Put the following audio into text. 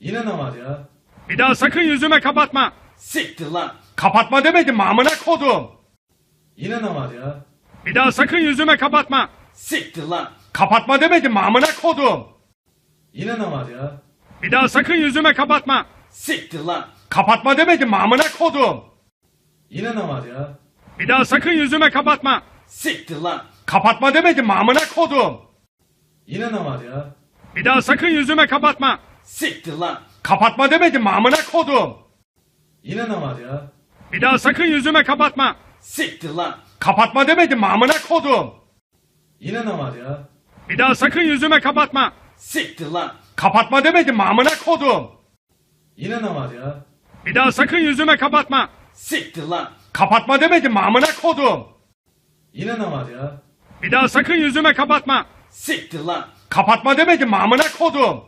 Yine ne var ya? Bir daha sakın yüzüme kapatma. Siktir lan. Kapatma demedim mi amına kodum. Yine ne var ya? Bir daha sakın yüzüme kapatma. Siktir lan. Kapatma demedim mi amına kodum. Yine ne var ya? Bir daha sakın yüzüme kapatma. Siktir lan. Kapatma demedim mi amına kodum. Yine ne var ya? Bir daha sakın yüzüme kapatma. Siktir lan. Kapatma demedim mi amına kodum. Yine ne var ya? Bir daha sakın yüzüme kapatma. Siktir lan. Kapatma demedim mi amına kodum. Yine ne var ya? Bir daha sakın yüzüme kapatma. Siktir lan. Kapatma demedim mi amına kodum. Yine ne var ya? Bir daha sakın yüzüme kapatma. Siktir lan. Kapatma demedim mi amına kodum. Yine ne var ya? Bir daha sakın yüzüme kapatma. Siktir lan. Kapatma demedim mi amına kodum. Yine ne var ya? Bir daha sakın yüzüme kapatma. Siktir lan. Kapatma demedim mi amına kodum.